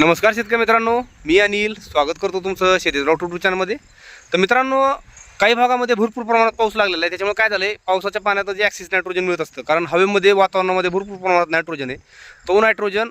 नमस्कार शेतकरी मित्रांनो मी अनिल स्वागत करतो तुमचं शेतीराव टू चॅनलमध्ये तर मित्रांनो काही भागामध्ये भरपूर प्रमाणात पाऊस लागलेला आहे. त्याच्यामुळे काय झालं आहे पावसाच्या पाण्यात जे ॲक्सिस नायट्रोजन मिळत असतं कारण हवेमध्ये वातावरणामध्ये भरपूर प्रमाणात नायट्रोजन आहे. तो नायट्रोजन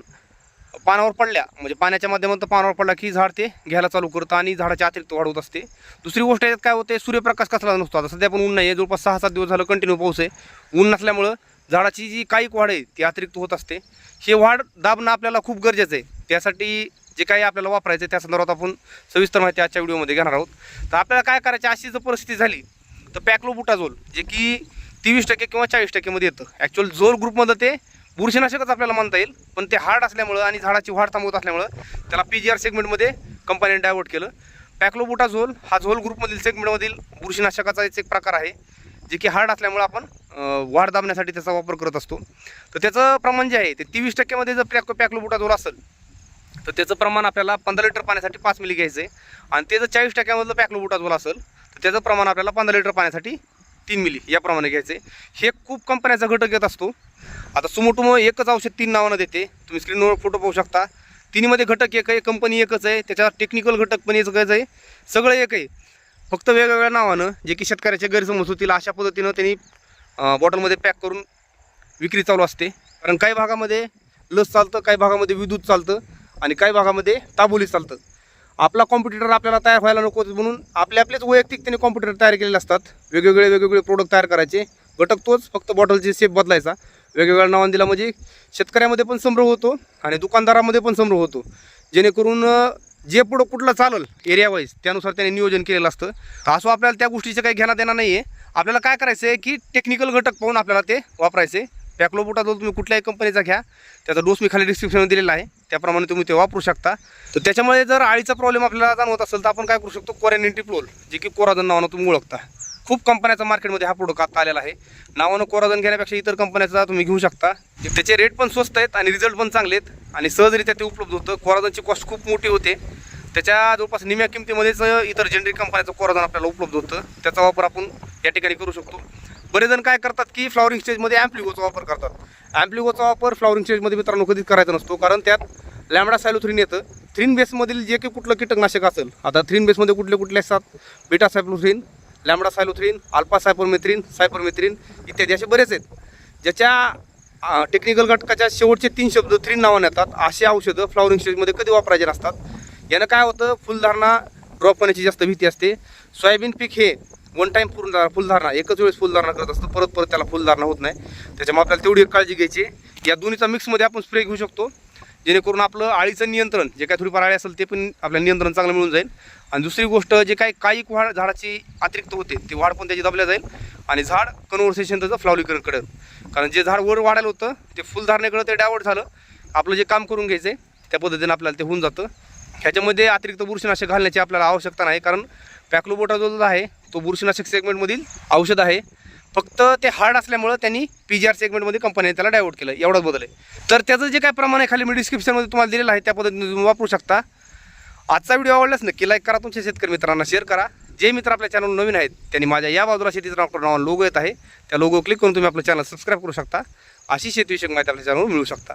पानावर पडल्या म्हणजे पाण्याच्या माध्यमातून पानावर पडला की झाड ते घ्यायला चालू करतं आणि झाडाच्या अतिरिक्त वाढ होत असते. दुसरी गोष्ट याच्यात काय होते सूर्यप्रकाश कसला नसतो. आता सध्या पण ऊन नाही आहे जवळपास सहा सात दिवस झालं कंटिन्यू पाऊस आहे. ऊन नसल्यामुळं झाडाची जी काही वाढ आहे ती अतिरिक्त होत असते. हे वाढ दाबणं आपल्याला खूप गरजेचं आहे. त्यासाठी जे काही आपल्याला वापरायचं आहे त्या संदर्भात आपण सविस्तर माहिती आजच्या व्हिडिओमध्ये घेणार आहोत. तर आपल्याला काय करायचं अशी जर परिस्थिती झाली तर पॅक्लोबुटाझोल जे की तेवीस टक्के किंवा चाळीस टक्केमध्ये येतं. ॲक्च्युअल झोल ग्रुपमधलं ते बुरशीनाशकच आपल्याला म्हणता येईल पण ते हार्ड असल्यामुळं आणि झाडाची वाढ थांबवत असल्यामुळं त्याला पी जी आर सेगमेंटमध्ये कंपनीने डायवर्ट केलं. पॅक्लोबुटाझोल हा झोल ग्रुपमधील सेगमेंटमधील बुरशीनाशकाचा एक प्रकार आहे जे की हार्ड असल्यामुळं आपण वाढ दाबण्यासाठी त्याचा वापर करत असतो. तर त्याचं प्रमाण जे आहे ते तेवीस टक्क्यामध्ये जर पॅक पॅक्लोबुटाझोल असेल तर त्याचं प्रमाण आपल्याला पंधरा लिटर पाण्यासाठी पाच मिली घ्यायचं आहे आणि ते जर चाळीस टक्क्यामधलं पॅक्लोबुटाझोल असेल तर त्याचं प्रमाण आपल्याला पंधरा लिटर पाण्यासाठी तीन मिली याप्रमाणे घ्यायचं आहे हे खूप कंपन्याचा घटक येत असतो. आता सुमोटुमो एकच औषध तीन नावानं देते. तुम्ही स्क्रीनवर फोटो पाहू शकता. तिन्हीमध्ये घटक एक आहे कंपनी एकच आहे त्याच्यावर टेक्निकल घटक पण एकच आहे. सगळं एक आहे. फक्त वेगवेगळ्या नावानं जे की शेतकऱ्याचे गैरसमज होतील अशा पद्धतीनं त्यांनी बॉटलमध्ये पॅक करून विक्री चालू असते. कारण काही भागामध्ये लस चालतं काही भागामध्ये विद्युत चालतं. आणि काही भागामध्ये ताबोली चालतं. आपला कॉम्प्युटर आपल्याला तयार व्हायला नको म्हणून आपले आपलेच वैयक्तिक त्यांनी कॉम्प्युटर तयार केलेले असतात. वेगवेगळे वेगवेगळे प्रोडक्ट तयार करायचे. घटक तोच फक्त बॉटलचे शेप बदलायचा. वेगवेगळ्या नावाने दिला म्हणजे शेतकऱ्यामध्ये पण संभ्रम होतो आणि दुकानदारामध्ये पण संभ्रम होतो. जेणेकरून जे पुढं कुठलं चालेल एरियावाईज त्यानुसार त्यांनी नियोजन केलेलं असतं. असं आपल्याला त्या गोष्टीचं काही घेण्यात देणं नाही आहे आपल्याला काय करायचं आहे की टेक्निकल घटक पाहून आपल्याला ते वापरायचे. पॅकलोबुटा जो तुम्ही कुठल्याही कंपनीचा घ्या. त्याचा डोस मी खाली डिस्क्रिप्शनमध्ये दिलेला आहे. त्याप्रमाणे तुम्ही ते वापरू शकता. तर त्याच्यामुळे जर आळीचा प्रॉब्लेम आपल्याला जाणवत असेल तर आपण काय करू शकतो? कोरॅनिटी प्लोल जे की कोराजन नावानं तुम्ही ओळखता. खूप कंपन्याचा मार्केटमध्ये हा प्रोडक्ट आता आलेला आहे. नावानं कोराजन घेण्यापेक्षा इतर कंपन्याचा तुम्ही घेऊ शकता. त्याचे रेट पण स्वस्त आहेत आणि रिझल्ट पण चांगले आहेत. आणि सहजरित्या ते उपलब्ध होतं. कोराजनची कॉस्ट खूप मोठी होते. त्याच्या जवळपास निम्या किमतीमध्येच इतर जनरिक कंपन्याचं कोराजन आपल्याला उपलब्ध होतं. त्याचा वापर आपण या ठिकाणी करू शकतो. बरेच जण काय करतात की फ्लॉवरिंग स्टेजमध्ये ॲम्प्लिगोचा वापर करतात. ॲम्प्लिगोचा वापर फ्लॉवरिंग स्टेजमध्ये मित्रांनो कधीच करायचा नसतो. कारण त्यात लॅमडा सायलोथ्रीन येतं. थ्रीन बेसमधील जे काही कुठलं कीटकनाशक असेल आता थ्रीन बेसमध्ये कुठले कुठले असतात? बेटा सायक्लोथ्रीन लॅमडा सायलोथ्रीन अल्फा सायपरमेथ्रीन सायपरमेथ्रीन इत्यादी असे बरेच आहेत. ज्याच्या टेक्निकल घटकाच्या शेवटचे तीन शब्द थ्रीन नावाने येतात. असे औषधं फ्लॉवरिंग स्टेजमध्ये कधी वापरायचे नसतात. यानं काय होतं? फुलधारणा ड्रॉप होण्याची जास्त भीती असते. सोयाबीन पीक हे वन टाईम पूर्ण फुलधारणा एकच वेळेस फुलधारणा करत असतं परत परत त्याला फुलधारणा होत नाही. त्याच्यामुळे आपल्याला तेवढी एक काळजी घ्यायची या दोन्हीचा मिक्समध्ये आपण स्प्रे घेऊ शकतो. जेणेकरून आपलं आळीचं नियंत्रण जे काही थोडीफार आळी असेल ते पण आपल्याला नियंत्रण चांगलं मिळून जाईल. आणि दुसरी गोष्ट जे काही काही वाढ झाडाची अतिरिक्त होते ती वाढ पण त्याची दबल्या जाईल. आणि झाड कन्व्हर्सेशन त्याचं फ्लावलीकरण करेल. कारण जे झाड वर वाढायला होतं ते फुलधारणेकडं ते डायवर्ट झालं. आपलं जे काम करून घ्यायचं आहे त्या पद्धतीने आपल्याला ते होऊन जातं. ह्याच्यामध्ये अतिरिक्त बुरशीनाशक घालण्याची आपल्याला आवश्यकता नाही कारण पॅक्लोबोटा जो आहे तो बुरशीनाशक सेगमेंटमधील औषध आहे. फक्त ते हार्ड असल्यामुळं त्यांनी पी जी आर सेगमेंटमध्ये कंपनीने त्याला डायवर्ट केलं एवढाच बदल आहे. तर त्याचं जे काय प्रमाण आहे खाली मी डिस्क्रिप्शनमध्ये तुम्हाला दिलेलं आहे त्या पद्धतीने तुम्ही वापरू शकता. आजचा व्हिडिओ आवडलाच नक्की लाईक करा तुमच्या शेतकरी मित्रांना शेअर करा. जे मित्र आपल्या चॅनल नवीन आहेत त्यांनी माझ्या या बाजूला शेतीचं नाव लोगो येत आहे. त्या लोगो क्लिक करून तुम्ही आपलं चॅनल सबस्क्राईब करू शकता. अशी शेतीविषयक माहिती आपल्या चॅनलवर मिळू शकता.